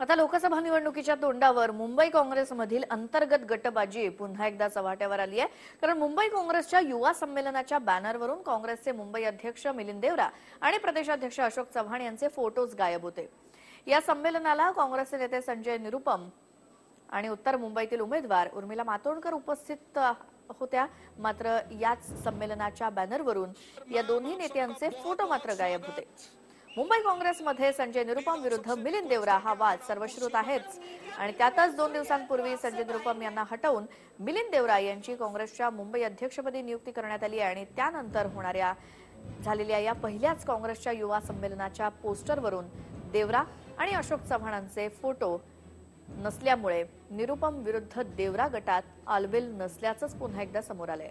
आता लोकसभा निवडणुकीच्या तोंडावर मुंबई काँग्रेसमधील अंतर्गत गटबाजी पुन्हा एकदा चव्हाट्यावर आली आहे कारण मुंबई काँग्रेसच्या युवा संमेलनाच्या बॅनरवरून काँग्रेसचे मुंबई अध्यक्ष मिलिंद देवरा आणि प्रदेशाध्यक्ष अशोक चव्हाण यांचे फोटोज गायब होते. या संमेलनाला काँग्रेसचे नेते संजय निरुपम आणि उत्तर मुंबईतील उमेदवार उर्मिला मातोंडकर उपस्थित होत्या. मात्र याच संमेलनाच्या बॅनरवरून या दोन्ही नेत्यांचे फोटो मात्र गायब होते. मुंबई काँग्रेसमध्ये संजय निरुपम विरुद्ध मिलिंद देवरा हा वाद सर्वश्रुत आहेच. आणि त्यातच दोन दिवसांपूर्वी संजय निरुपम यांना हटवून मिलिंद देवरा यांची काँग्रेसच्या मुंबई अध्यक्षपदी नियुक्ती करण्यात आली आहे आणि त्यानंतर होणाऱ्या झालेल्या या पहिल्याच काँग्रेसच्या युवा संमेलनाच्या पोस्टरवरून देवरा आणि अशोक चव्हाणांचे फोटो नसल्यामुळे निरुपम विरुद्ध देवरा गटात आलबेल नसल्याचंच पुन्हा एकदा समोर आलंय.